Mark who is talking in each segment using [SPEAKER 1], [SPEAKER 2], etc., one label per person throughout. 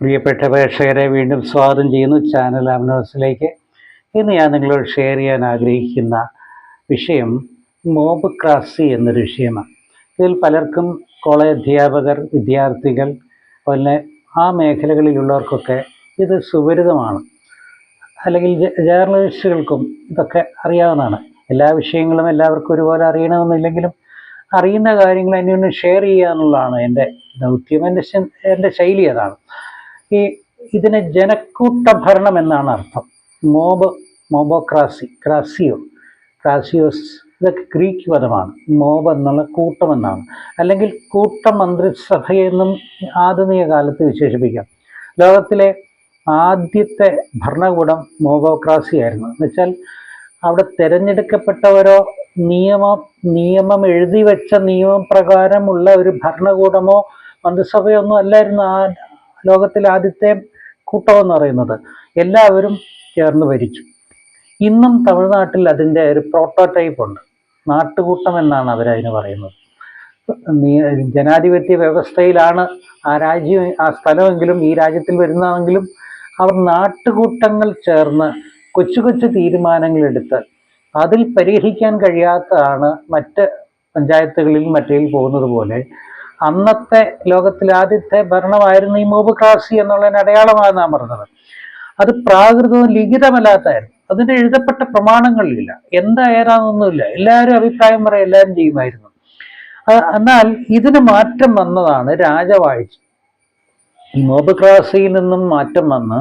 [SPEAKER 1] പ്രിയപ്പെട്ട പ്രേക്ഷകരെ വീണ്ടും സ്വാഗതം ചെയ്യുന്നു ചാനൽ അമിനോസിലേക്ക് ഇന്ന് ഞാൻ നിങ്ങളോട് ഷെയർ ചെയ്യാൻ ആഗ്രഹിക്കുന്ന വിഷയം മോബ് ക്രാസി എന്നൊരു വിഷയമാണ്. ഇതിൽ പലർക്കും കോളേജ് അധ്യാപകർ വിദ്യാർത്ഥികൾ അതുപോലെ ആ മേഖലകളിലുള്ളവർക്കൊക്കെ ഇത് സുപരിതമാണ് അല്ലെങ്കിൽ ജേർണലിസ്റ്റുകൾക്കും ഇതൊക്കെ അറിയാവുന്നതാണ്. എല്ലാ വിഷയങ്ങളും എല്ലാവർക്കും ഒരുപോലെ അറിയണമെന്നില്ലെങ്കിലും അറിയുന്ന കാര്യങ്ങൾ അന്യോന്യം ഷെയർ ചെയ്യുക എന്നുള്ളതാണ് എന്റെ ദൗത്യം എന്റെ എന്റെ ശൈലി അതാണ്. ഈ ഇതിന് ജനക്കൂട്ട ഭരണം എന്നാണ് അർത്ഥം മോബ് മോബോക്രാസി ക്രാസിയോ ക്രാസിയോസ് ഇതൊക്കെ ഗ്രീക്ക് പദമാണ്. മോബ് എന്നുള്ള കൂട്ടം എന്നാണ് അല്ലെങ്കിൽ കൂട്ട മന്ത്രിസഭയെന്നും ആധുനിക കാലത്ത് വിശേഷിപ്പിക്കാം. ലോകത്തിലെ ആദ്യത്തെ ഭരണകൂടം മോബോക്രാസി ആയിരുന്നു. എന്നുവെച്ചാൽ അവിടെ തിരഞ്ഞെടുക്കപ്പെട്ടവരോ നിയമം നിയമം എഴുതി വെച്ച നിയമപ്രകാരമുള്ള ഒരു ഭരണകൂടമോ മന്ത്രിസഭയോ ഒന്നും അല്ലായിരുന്നു. ആ ലോകത്തിലെ ആദ്യത്തെ കൂട്ടം എന്ന് പറയുന്നത് എല്ലാവരും ചേർന്ന് ഭരിച്ചു. ഇന്നും തമിഴ്നാട്ടിൽ അതിന്റെ ഒരു പ്രോട്ടോടൈപ്പ് ഉണ്ട്. നാട്ടുകൂട്ടം എന്നാണ് അവരതിന് പറയുന്നത്. ജനാധിപത്യ വ്യവസ്ഥയിലാണ് ആ രാജ്യം ആ സ്ഥലമെങ്കിലും ഈ രാജ്യത്തിൽ വരുന്നതെങ്കിലും അവർ നാട്ടുകൂട്ടങ്ങൾ ചേർന്ന് കൊച്ചു കൊച്ചു തീരുമാനങ്ങളെടുത്ത് അതിൽ പരിഹരിക്കാൻ കഴിയാത്തതാണ് മറ്റ് പഞ്ചായത്തുകളിൽ മറ്റേൽ പോകുന്നത് പോലെ അന്നത്തെ ലോകത്തിലെ ആദ്യത്തെ ഭരണമായിരുന്നു ഈ മോബുക്രാസി എന്നുള്ളതിന് അടയാളമാണ് നാം പറഞ്ഞത് അത് പ്രാകൃതവും ലിഖിതമല്ലാത്തായിരുന്നു. അതിന്റെ എഴുതപ്പെട്ട പ്രമാണങ്ങളിലില്ല. എന്താ ഏതാണെന്നൊന്നുമില്ല എല്ലാവരും അഭിപ്രായം പറയും എല്ലാവരും ചെയ്യുമായിരുന്നു. എന്നാൽ ഇതിന് മാറ്റം വന്നതാണ് രാജവാഴ്ച. ഈ മോബുക്രാസിയിൽ നിന്നും മാറ്റം വന്ന്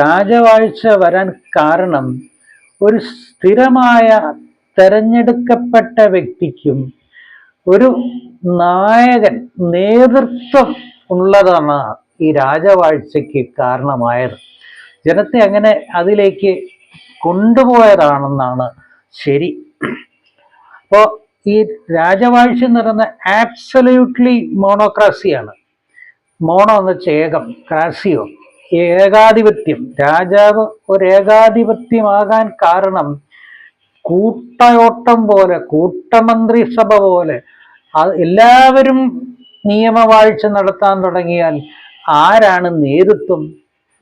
[SPEAKER 1] രാജവാഴ്ച വരാൻ കാരണം ഒരു സ്ഥിരമായ തെരഞ്ഞെടുക്കപ്പെട്ട വ്യക്തിക്കും ഒരു നായകൻ നേതൃത്വം ഉള്ളതാണ് ഈ രാജവാഴ്ചയ്ക്ക് കാരണമായത്. ജനത്തെ അങ്ങനെ അതിലേക്ക് കൊണ്ടുപോയതാണെന്നാണ് ശരി. അപ്പോൾ ഈ രാജവാഴ്ച എന്ന് പറയുന്ന ആബ്സല്യൂട്ട്ലി മോണോക്രാസിയാണ് മോണോ എന്ന ഏകം ക്രാസിയോ ഏകാധിപത്യം. രാജാവ് ഒരു ഏകാധിപത്യമാകാൻ കാരണം കൂട്ടയോട്ടം പോലെ കൂട്ടമന്ത്രിസഭ പോലെ എല്ലാവരും നിയമവാഴ്ച നടത്താൻ തുടങ്ങിയാൽ ആരാണ് നേതൃത്വം?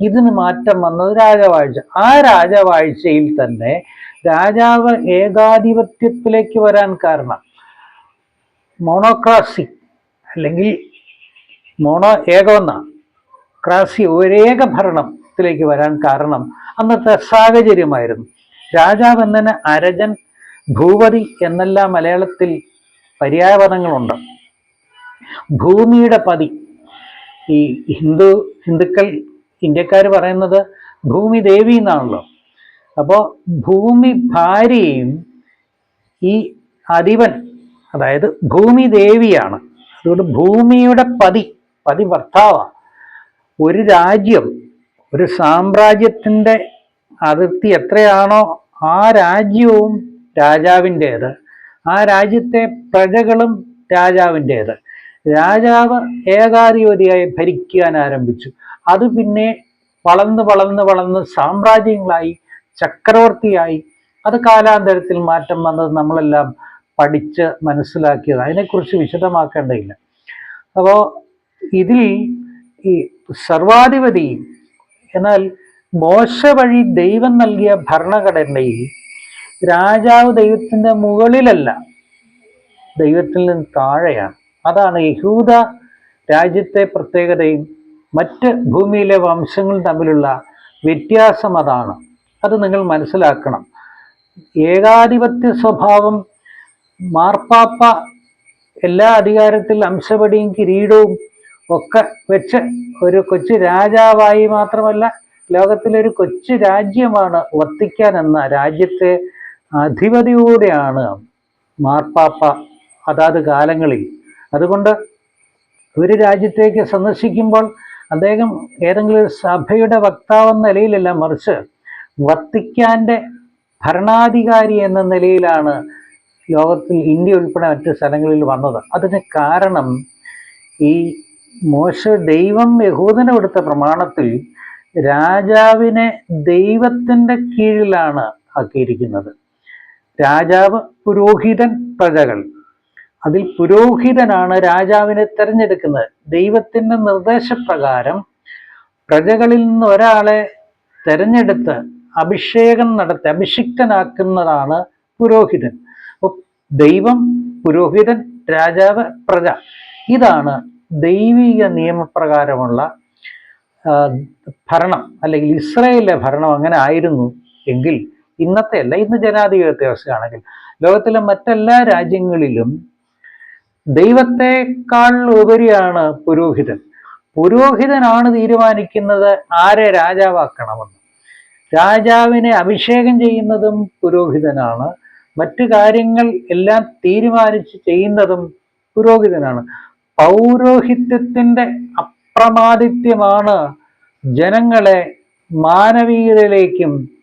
[SPEAKER 1] ഇതിന് മാറ്റം വന്നത് രാജവാഴ്ച. ആ രാജവാഴ്ചയിൽ തന്നെ രാജാവ് ഏകാധിപത്യത്തിലേക്ക് വരാൻ കാരണം മോണോക്രാസി അല്ലെങ്കിൽ മോണോ ഏകോന്ന ക്രാസി ഒരേക ഭരണത്തിലേക്ക് വരാൻ കാരണം അന്നത്തെ സാഹചര്യമായിരുന്നു. രാജാവ് എന്നതിന് അരജൻ ഭൂപതി എന്നെല്ലാം മലയാളത്തിൽ പര്യായപദങ്ങളുണ്ട് ഭൂമിയുടെ പതി. ഈ ഹിന്ദു ഹിന്ദുക്കൾ ഇന്ത്യക്കാർ പറയുന്നത് ഭൂമി ദേവി എന്നാണല്ലോ. അപ്പോൾ ഭൂമി ഭാര്യയും ഈ അധിപൻ അതായത് ഭൂമി ദേവിയാണ്. അതുകൊണ്ട് ഭൂമിയുടെ പതി പതി ഭർത്താവാണ് ഒരു രാജ്യം ഒരു സാമ്രാജ്യത്തിന്റെ അതിർത്തി എത്രയാണോ ആ രാജ്യവും രാജാവിന്റേത്. ആ രാജ്യത്തെ പ്രജകളും രാജാവിന്റേത്. രാജാവ് ഏകാധിപതിയായി ഭരിക്കാൻ ആരംഭിച്ചു. അത് പിന്നെ വളർന്ന് വളർന്ന് വളർന്ന് സാമ്രാജ്യങ്ങളായി ചക്രവർത്തിയായി. അത് കാലാന്തരത്തിൽ മാറ്റം വന്നത് നമ്മളെല്ലാം പഠിച്ച് മനസ്സിലാക്കിയത്. അതിനെക്കുറിച്ച് വിശദമാക്കേണ്ടതില്ല. അപ്പോൾ ഇതിൽ ഈ സർവാധിപതി എന്നാൽ മോശ വഴി ദൈവം നൽകിയ ഭരണഘടനയിൽ രാജാവ് ദൈവത്തിന്റെ മുകളിലല്ല. ദൈവത്തിൽ നിന്ന് താഴെയാണ്. അതാണ് യഹൂദ രാജ്യത്തെ പ്രത്യേകതയും മറ്റ് ഭൂമിയിലെ വംശങ്ങൾ തമ്മിലുള്ള വ്യത്യാസം അതാണ്. അത് നിങ്ങൾ മനസ്സിലാക്കണം. ഏകാധിപത്യ സ്വഭാവം മാർപ്പാപ്പ എല്ലാ അധികാരത്തിൽ അംശപടിയും കിരീടവും ഒക്കെ വെച്ച് ഒരു കൊച്ചു രാജാവായി മാത്രമല്ല ലോകത്തിലൊരു കൊച്ചു രാജ്യമാണ് വത്തിക്കാൻ എന്ന രാജ്യത്തെ അധിപതിയോടെയാണ് മാർപ്പാപ്പ അതാത് കാലങ്ങളിൽ. അതുകൊണ്ട് ഒരു രാജ്യത്തേക്ക് സന്ദർശിക്കുമ്പോൾ അദ്ദേഹം ഏതെങ്കിലും ഒരു സഭയുടെ വക്താവെന്ന നിലയിലല്ല മറിച്ച് വത്തിക്കാന്റെ ഭരണാധികാരി എന്ന നിലയിലാണ് ലോകത്തിൽ ഇന്ത്യ ഉൾപ്പെടെ മറ്റ് സ്ഥലങ്ങളിൽ വന്നത്. അതിന് കാരണം ഈ മോശ ദൈവം യഹൂദന് കൊടുത്ത പ്രമാണത്തിൽ രാജാവിനെ ദൈവത്തിന്റെ കീഴിലാണ് ആക്കിയിരിക്കുന്നത്. രാജാവ് പുരോഹിതൻ പ്രജകൾ. അതിൽ പുരോഹിതനാണ് രാജാവിനെ തിരഞ്ഞെടുക്കുന്നത്. ദൈവത്തിന്റെ നിർദ്ദേശപ്രകാരം പ്രജകളിൽ നിന്ന് ഒരാളെ തെരഞ്ഞെടുത്ത് അഭിഷേകം നടത്തി അഭിഷിക്തനാക്കുന്നതാണ് പുരോഹിതൻ. ദൈവം പുരോഹിതൻ രാജാവ് പ്രജ. ഇതാണ് ദൈവിക നിയമപ്രകാരമുള്ള ഭരണം അല്ലെങ്കിൽ ഇസ്രയേലിലെ ഭരണം അങ്ങനെ ആയിരുന്നു എങ്കിൽ ഇന്നത്തെ അല്ല ഇന്ന് ജനാധിപത്യ വ്യവസ്ഥയാണെങ്കിൽ ലോകത്തിലെ മറ്റെല്ലാ രാജ്യങ്ങളിലും ദൈവത്തെക്കാൾ ഉപരിയാണ് പുരോഹിതൻ. പുരോഹിതനാണ് തീരുമാനിക്കുന്നത് ആരെ രാജാവാക്കണമെന്ന്. രാജാവിനെ അഭിഷേകം ചെയ്യുന്നതും പുരോഹിതനാണ്. മറ്റു കാര്യങ്ങൾ എല്ലാം തീരുമാനിച്ച് ചെയ്യുന്നതും പുരോഹിതനാണ്. പൗരോഹിത്യത്തിന്റെ അപ്രമാദിത്യമാണ് ജനങ്ങളെ മാനവീയതയിലേക്കും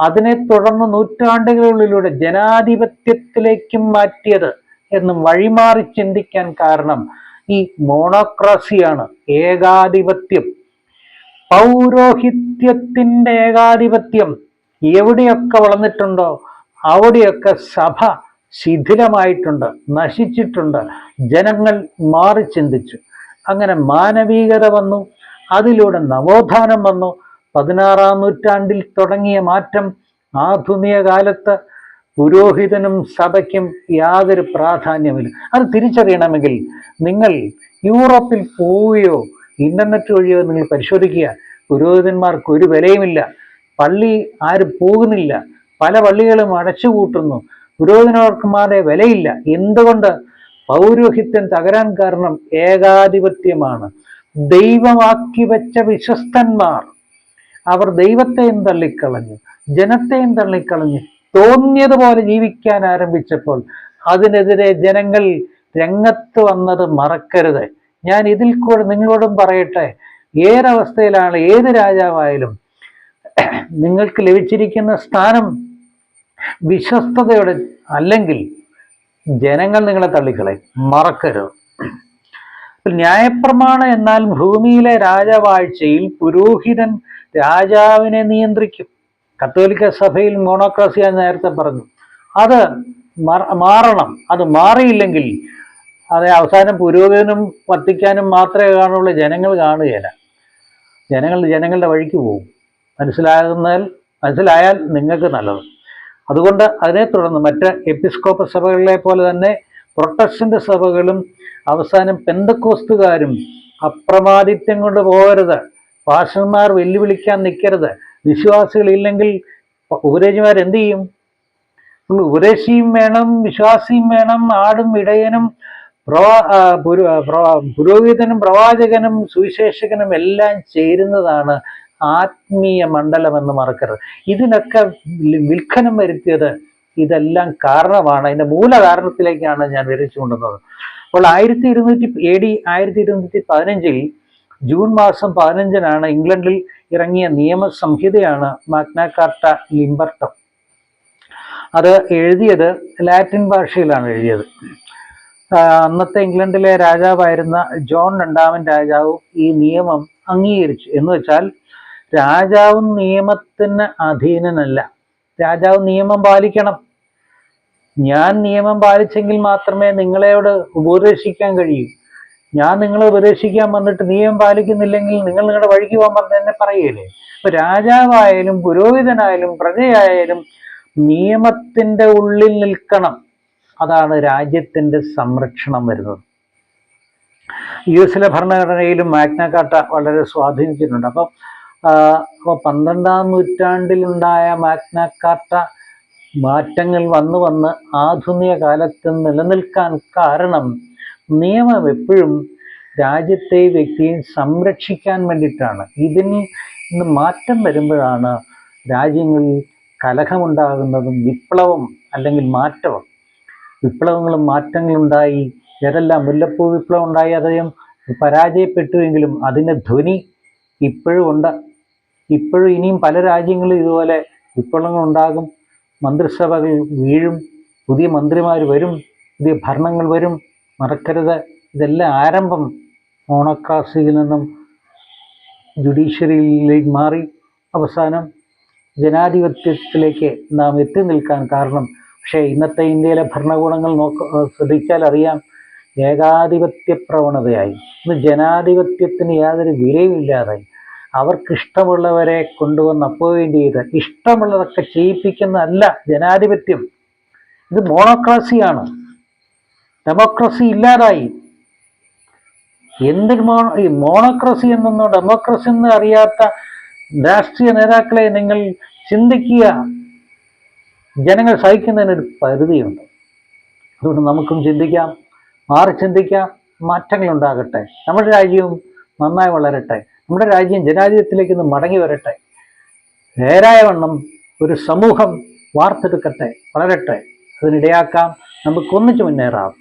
[SPEAKER 1] അതിനെ തുടർന്ന് നൂറ്റാണ്ടുകളിലൂടെ ജനാധിപത്യത്തിലേക്കും മാറ്റിയത് എന്നും വഴിമാറി ചിന്തിക്കാൻ കാരണം ഈ മോണോക്രസിയാണ് ഏകാധിപത്യം. പൗരോഹിത്യത്തിന്റെ ഏകാധിപത്യം എവിടെയൊക്കെ വളർന്നിട്ടുണ്ടോ അവിടെയൊക്കെ സഭ ശിഥിലമായിട്ടുണ്ട് നശിച്ചിട്ടുണ്ട് ജനങ്ങൾ മാറി ചിന്തിച്ചു. അങ്ങനെ മാനവികത വന്നു അതിലൂടെ നവോത്ഥാനം വന്നു പതിനാറാം നൂറ്റാണ്ടിൽ തുടങ്ങിയ മാറ്റം ആധുനിക കാലത്ത് പുരോഹിതനും സഭയ്ക്കും യാതൊരു പ്രാധാന്യമില്ല അത് തിരിച്ചറിയണമെങ്കിൽ നിങ്ങൾ യൂറോപ്പിൽ പോവുകയോ ഇന്റർനെറ്റ് വഴിയോ നിങ്ങൾ പരിശോധിക്കുക. പുരോഹിതന്മാർക്ക് ഒരു വിലയുമില്ല. പള്ളി ആരും പോകുന്നില്ല. പല പള്ളികളും അടച്ചുകൂട്ടുന്നു പുരോഹിതന്മാർക്കുമാരെ വിലയില്ല. എന്തുകൊണ്ട്? പൗരോഹിത്യം തകരാൻ കാരണം ഏകാധിപത്യമാണ്. ദൈവമാക്കി വെച്ച വിശ്വസ്തന്മാർ അവർ ദൈവത്തെയും തള്ളിക്കളഞ്ഞു ജനത്തെയും തള്ളിക്കളഞ്ഞു. തോന്നിയതുപോലെ ജീവിക്കാൻ ആരംഭിച്ചപ്പോൾ അതിനെതിരെ ജനങ്ങൾ രംഗത്ത് വന്നത് മറക്കരുത്. ഞാൻ ഇതിൽ കൂടെ നിങ്ങളോടും പറയട്ടെ ഏതവസ്ഥയിലാണ് ഏത് രാജാവായാലും നിങ്ങൾക്ക് ലഭിച്ചിരിക്കുന്ന സ്ഥാനം വിശ്വസ്തയുടെ അല്ലെങ്കിൽ ജനങ്ങൾ നിങ്ങളെ തള്ളിക്കളയും. മറക്കരുത്. ന്യായപ്രമാണം എന്നാൽ ഭൂമിയിലെ രാജവാഴ്ചയിൽ പുരോഹിതൻ രാജാവിനെ നിയന്ത്രിക്കും. കത്തോലിക്ക സഭയിൽ മോണോക്രസി എന്ന് നേരത്തെ പറഞ്ഞു. അത് മറ- മാറണം. അത് മാറിയില്ലെങ്കിൽ അത് അവസാനം പുരോഗതിനും വർത്തിക്കാനും മാത്രമേ കാണുള്ളൂ. ജനങ്ങൾ കാണുകയില്ല. ജനങ്ങൾ ജനങ്ങളുടെ വഴിക്ക് പോകും. മനസ്സിലാകുന്നാൽ മനസ്സിലായാൽ നിങ്ങൾക്ക് നല്ലത്. അതുകൊണ്ട് അതിനെ തുടർന്ന് മറ്റ് എപ്പിസ്കോപ്പ സഭകളിലെ പോലെ തന്നെ പ്രൊട്ടസ്റ്റന്റ് സഭകളും അവസാനം പെന്തക്കോസ്തുകാരും അപ്രമാദിത്യം കൊണ്ട് പോകരുത്. പാഷന്മാർ വെല്ലുവിളിക്കാൻ നിൽക്കരുത് വിശ്വാസികളില്ലെങ്കിൽ ഉപദേശിമാർ എന്ത് ചെയ്യും. ഉപദേശിയും വേണം വിശ്വാസിയും വേണം ആടും ഇടയനും പുരോഹിതനും പ്രവാചകനും സുവിശേഷകനും എല്ലാം ചേരുന്നതാണ് ആത്മീയ മണ്ഡലം എന്ന് മറക്കരുത്. ഇതിനൊക്കെ വിൽക്കനം വരുത്തിയത് ഇതെല്ലാം കാരണമാണ്. അതിന്റെ മൂല കാരണത്തിലേക്കാണ് ഞാൻ വിരച്ചു കൊണ്ടുവന്നത് അപ്പോൾ ആയിരത്തി ഇരുന്നൂറ്റി എ ഡി ആയിരത്തി ഇരുന്നൂറ്റി പതിനഞ്ചിൽ ജൂൺ മാസം പതിനഞ്ചിനാണ് ഇംഗ്ലണ്ടിൽ ഇറങ്ങിയ നിയമസംഹിതയാണ് സംഹിതയാണ് കാർട്ട ലിംബർട്ടം. അത് എഴുതിയത് ലാറ്റിൻ ഭാഷയിലാണ് എഴുതിയത്. അന്നത്തെ ഇംഗ്ലണ്ടിലെ രാജാവായിരുന്ന ജോൺ രണ്ടാമൻ രാജാവും ഈ നിയമം അംഗീകരിച്ചു. എന്ന് വെച്ചാൽ രാജാവും നിയമത്തിന് അധീനനല്ല. രാജാവ് നിയമം പാലിക്കണം. ഞാൻ നിയമം പാലിച്ചെങ്കിൽ മാത്രമേ നിങ്ങളെയോട് ഉപദേശിക്കാൻ കഴിയൂ. ഞാൻ നിങ്ങളെ ഉപദേശിക്കാൻ വന്നിട്ട് നിയമം പാലിക്കുന്നില്ലെങ്കിൽ നിങ്ങൾ നിങ്ങളുടെ വഴിക്ക് പോകാൻ പറഞ്ഞ എന്നെ പറയല്ലേ ഇപ്പൊ രാജാവായാലും പുരോഹിതനായാലും പ്രജയായാലും നിയമത്തിന്റെ ഉള്ളിൽ നിൽക്കണം. അതാണ് രാജ്യത്തിന്റെ സംരക്ഷണം വരുന്നത്. യു എസിലെ ഭരണഘടനയിലും മാഗ്നാകാട്ട വളരെ സ്വാധീനിച്ചിട്ടുണ്ട്. അപ്പം അപ്പൊ പന്ത്രണ്ടാം നൂറ്റാണ്ടിലുണ്ടായ മാഗ്ന കാർട്ട മാറ്റങ്ങൾ വന്നു വന്ന് ആധുനിക കാലത്ത് നിലനിൽക്കാൻ കാരണം നിയമം എപ്പോഴും രാജ്യത്തെ വ്യക്തിയെ സംരക്ഷിക്കാൻ വേണ്ടിയിട്ടാണ്. ഇതിന് ഇന്ന് മാറ്റം വരുമ്പോഴാണ് രാജ്യങ്ങളിൽ കലഹമുണ്ടാകുന്നതും വിപ്ലവം അല്ലെങ്കിൽ മാറ്റവും. വിപ്ലവങ്ങളും മാറ്റങ്ങളും ഉണ്ടായി. ഏതെല്ലാം മുല്ലപ്പൂ വിപ്ലവം ഉണ്ടായി അദ്ദേഹം പരാജയപ്പെട്ടുവെങ്കിലും അതിന്റെ ധ്വനി ഇപ്പോഴും ഉണ്ട്. ഇപ്പോഴും ഇനിയും പല രാജ്യങ്ങളും ഇതുപോലെ വിപ്ലവങ്ങൾ ഉണ്ടാകും. മന്ത്രിസഭകൾ വീഴും. പുതിയ മന്ത്രിമാർ വരും. പുതിയ ഭരണങ്ങൾ വരും. മറക്കരുത്. ഇതെല്ലാം ആരംഭം. മോണോക്രാസിയിൽ നിന്നും ജുഡീഷ്യറിയിലേക്ക് മാറി അവസാനം ജനാധിപത്യത്തിലേക്ക് നാം എത്തി നിൽക്കാൻ കാരണം. പക്ഷേ ഇന്നത്തെ ഇന്ത്യയിലെ ഭരണകൂടങ്ങൾ നോക്ക ശ്രദ്ധിച്ചാൽ അറിയാം ഏകാധിപത്യ പ്രവണതയായി. ഇന്ന് ജനാധിപത്യത്തിന് യാതൊരു വിലയും ഇല്ലാതായി അവർക്കിഷ്ടമുള്ളവരെ കൊണ്ടുവന്ന് അപ്പോയിന്റ് ചെയ്ത് ഇഷ്ടമുള്ളതൊക്കെ ചെയ്യിപ്പിക്കുന്നതല്ല ജനാധിപത്യം. ഇത് മോണോക്രാസിയാണ്. ഡെമോക്രസി ഇല്ലാതായി. എന്ത് മോ ഈ മോണോക്രസി എന്നൊന്നോ ഡെമോക്രസി എന്ന് അറിയാത്ത രാഷ്ട്രീയ നേതാക്കളെ നിങ്ങൾ ചിന്തിക്കുക. ജനങ്ങൾ സഹിക്കുന്നതിനൊരു പരിധിയുണ്ട്. അതുകൊണ്ട് നമുക്കും ചിന്തിക്കാം മാറി ചിന്തിക്കാം മാറ്റങ്ങൾ ഉണ്ടാകട്ടെ നമ്മുടെ രാജ്യവും നന്നായി വളരട്ടെ. നമ്മുടെ രാജ്യം ജനാധിപത്യത്തിലേക്ക് ഒന്ന് മടങ്ങി വരട്ടെ. നേരായ വണ്ണം ഒരു സമൂഹം വാർത്തെടുക്കട്ടെ വളരട്ടെ. അതിനിടയാക്കാം. നമുക്കൊന്നിച്ചു മുന്നേറാം.